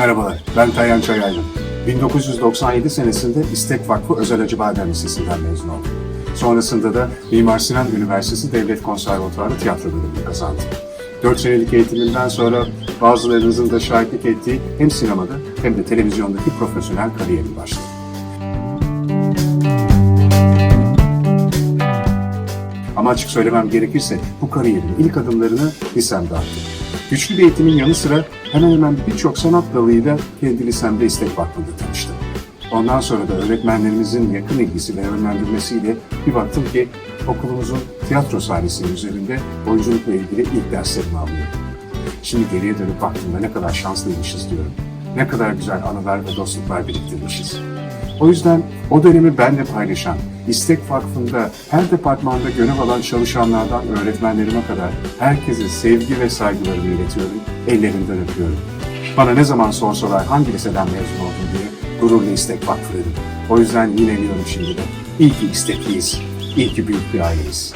Merhabalar, ben Tayan Çayaylın. 1997 senesinde İstek Vakfı Özel Acıbadem Lisesi'nden mezun oldum. Sonrasında da Mimar Sinan Üniversitesi Devlet Konservatuarı tiyatro bölümünü kazandım. 4 senelik eğitimimden sonra bazılarınızın da şahitlik ettiği hem sinemada hem de televizyondaki profesyonel kariyerim başladı. Ama açık söylemem gerekirse bu kariyerin ilk adımlarını lisemde attım. Güçlü bir eğitimin yanı sıra hemen hemen birçok sanat dalıyla kendi lisemde İstek Vakfı'nda tanıştım. Ondan sonra da öğretmenlerimizin yakın ilgisi ve yönlendirmesiyle bir baktım ki okulumuzun tiyatro sahnesinin üzerinde oyunculukla ilgili ilk derslerimi alıyorum. Şimdi geriye dönüp baktığımda ne kadar şanslıymışız diyorum. Ne kadar güzel anılar ve dostluklar biriktirmişiz. O yüzden o dönemi benimle paylaşan, İstek Vakfı'nda her departmanda görev alan çalışanlardan öğretmenlerime kadar herkese sevgi ve saygılarımı iletiyorum, ellerinden öpüyorum. Bana ne zaman sorsalar hangi liseden mezun oldun diye gururla İstek Vakfı dedim. O yüzden yine diyorum şimdi de, iyi ki istekliyiz, iyi ki büyük bir aileyiz.